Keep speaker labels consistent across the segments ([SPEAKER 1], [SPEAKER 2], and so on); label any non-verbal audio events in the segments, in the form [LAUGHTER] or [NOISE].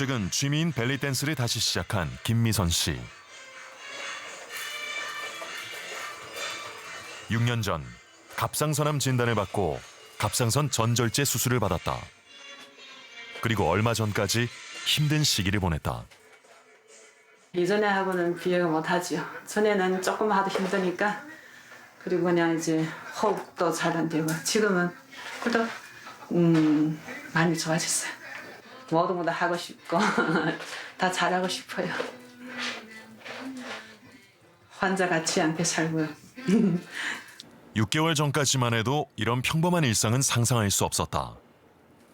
[SPEAKER 1] 최근 취미인 벨리 댄스를 다시 시작한 김미선 씨. 6년 전 갑상선암 진단을 받고 갑상선 전절제 수술을 받았다. 그리고 얼마 전까지 힘든 시기를 보냈다.
[SPEAKER 2] 이전에 하고는 비교가 못하지요. 전에는 조금 하도 힘드니까 그리고 그냥 이제 호흡도 잘 안 되고 지금은 그래도 음 많이 좋아졌어요. 모두 모두 하고 싶고 [LAUGHS] 다 잘하고 싶어요. 환자 같지 않게 살고요. [LAUGHS]
[SPEAKER 1] 6개월 전까지만 해도 이런 평범한 일상은 상상할 수 없었다.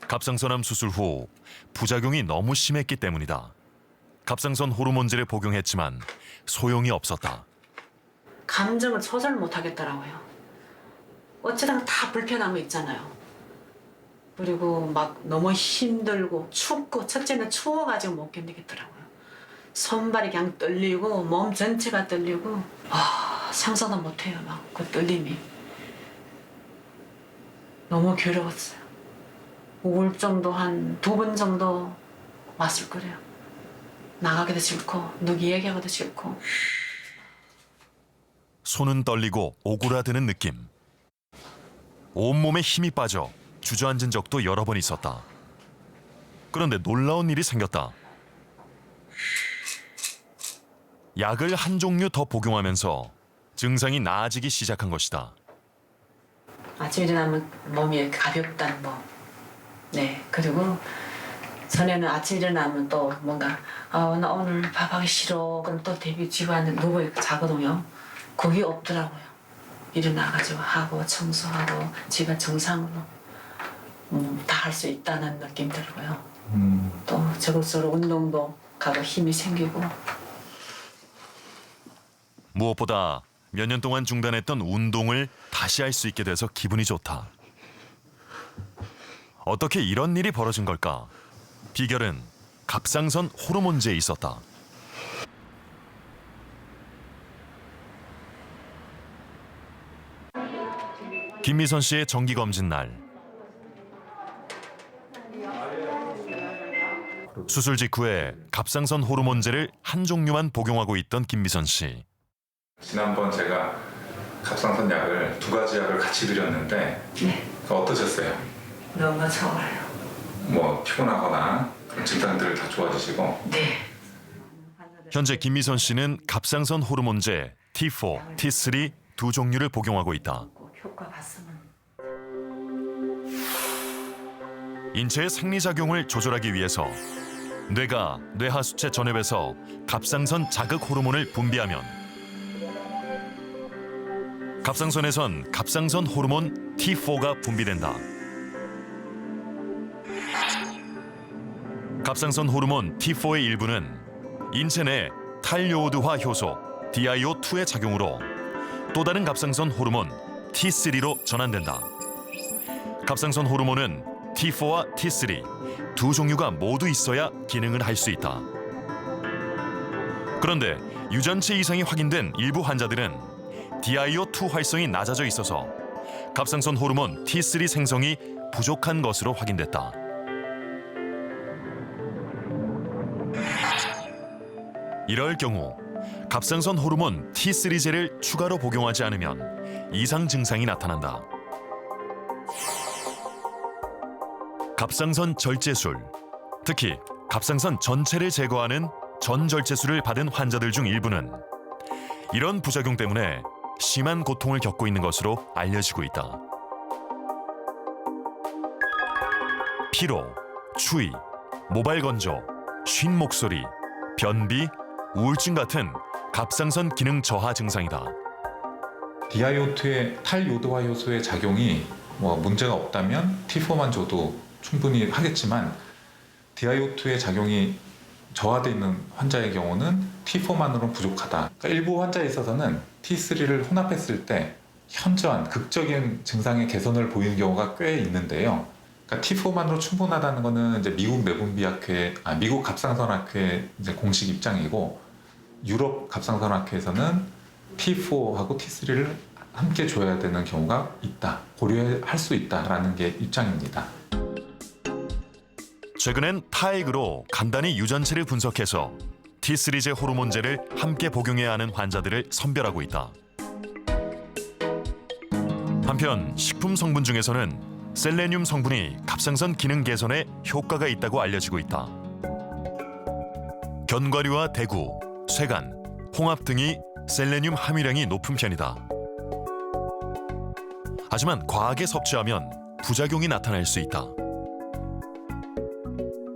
[SPEAKER 1] 갑상선암 수술 후 부작용이 너무 심했기 때문이다. 갑상선 호르몬제를 복용했지만 소용이 없었다.
[SPEAKER 2] 감정을 조절 못 하겠더라고요. 어쩌다가 다 불편한 거 있잖아요. 그리고 막 너무 힘들고 춥고 첫째는 추워가지고 못 견디겠더라고요. 손발이 그냥 떨리고 몸 전체가 떨리고 아 상상도 못해요 막 그 떨림이 너무 괴로웠어요. 우울증도 한 두 번 정도 왔을 거래요. 나가기도 싫고 누구 얘기하기도 싫고
[SPEAKER 1] 손은 떨리고 오그라드는 느낌. 온몸에 힘이 빠져 주저앉은 적도 여러 번 있었다. 그런데 놀라운 일이 생겼다. 약을 한 종류 더 복용하면서 증상이 나아지기 시작한 것이다.
[SPEAKER 2] 아침 일어나면 몸이 가볍다는 뭐. 네. 그리고 전에는 아침 일어나면 또 뭔가 아, 나 오늘 밥하기 싫어. 그럼 또 데뷔 집안에 누워 자거든요. 그게 없더라고요. 일어나가지고 하고 청소하고 집안 정상으로 음, 다 할 수 있다는 느낌 들고요. 또 저것저것 운동도 가고 힘이 생기고
[SPEAKER 1] 무엇보다 몇 년 동안 중단했던 운동을 다시 할 수 있게 돼서 기분이 좋다. 어떻게 이런 일이 벌어진 걸까? 비결은 갑상선 호르몬제에 있었다. 김미선 씨의 정기 검진 날. 수술 직후에 갑상선 호르몬제를 한 종류만 복용하고 있던 김미선 씨.
[SPEAKER 3] 지난번 제가 갑상선 약을 두 가지 약을 같이 드렸는데
[SPEAKER 2] 네.
[SPEAKER 3] 어떠셨어요?
[SPEAKER 2] 너무 좋아요.
[SPEAKER 3] 뭐 피곤하거나 그런 증상들 다 좋아지시고
[SPEAKER 2] 네.
[SPEAKER 1] 현재 김미선 씨는 갑상선 호르몬제 T4, T3 두 종류를 복용하고 있다.
[SPEAKER 2] 꼭 효과 봤으면
[SPEAKER 1] 인체의 생리작용을 조절하기 위해서 뇌가 뇌하수체 전엽에서 갑상선 자극 호르몬을 분비하면 갑상선에선 갑상선 호르몬 T4가 분비된다. 갑상선 호르몬 T4의 일부는 인체 내 탈요오드화 효소 DIO2의 작용으로 또 다른 갑상선 호르몬 T3로 전환된다. 갑상선 호르몬은 T4와 T3 두 종류가 모두 있어야 기능을 할 수 있다. 그런데 유전체 이상이 확인된 일부 환자들은 DIO2 활성이 낮아져 있어서 갑상선 호르몬 T3 생성이 부족한 것으로 확인됐다. 이럴 경우 갑상선 호르몬 T3제를 추가로 복용하지 않으면 이상 증상이 나타난다. 갑상선 절제술, 특히 갑상선 전체를 제거하는 전절제술을 받은 환자들 중 일부는 이런 부작용 때문에 심한 고통을 겪고 있는 것으로 알려지고 있다. 피로, 추위, 모발 건조, 쉰 목소리, 변비, 우울증 같은 갑상선 기능 저하 증상이다.
[SPEAKER 3] DIO2의 탈요도화 효소의 작용이 뭐 문제가 없다면 T4만 줘도 충분히 하겠지만 DIO2의 작용이 저하되어 있는 환자의 경우는 T4만으로는 부족하다. 그러니까 일부 환자에 있어서는 T3를 혼합했을 때 현저한 극적인 증상의 개선을 보이는 경우가 꽤 있는데요. 그러니까 T4만으로 충분하다는 것은 미국 내분비학회, 아 미국 갑상선학회 이제 공식 입장이고 유럽 갑상선학회에서는 T4하고 T3를 함께 줘야 되는 경우가 있다. 고려할 수 있다라는 게 입장입니다.
[SPEAKER 1] 최근엔 타액으로 간단히 유전체를 분석해서 T3제 호르몬제를 함께 복용해야 하는 환자들을 선별하고 있다. 한편 식품 성분 중에서는 셀레늄 성분이 갑상선 기능 개선에 효과가 있다고 알려지고 있다. 견과류와 대구, 쇠간, 홍합 등이 셀레늄 함유량이 높은 편이다. 하지만 과하게 섭취하면 부작용이 나타날 수 있다.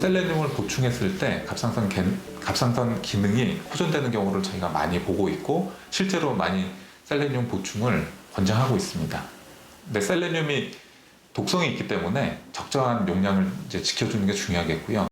[SPEAKER 3] 셀레늄을 보충했을 때 갑상선, 개- 갑상선 기능이 호전되는 경우를 저희가 많이 보고 있고 실제로 많이 셀레늄 보충을 권장하고 있습니다. 근데 셀레늄이 독성이 있기 때문에 적정한 용량을 이제 지켜주는 게 중요하겠고요.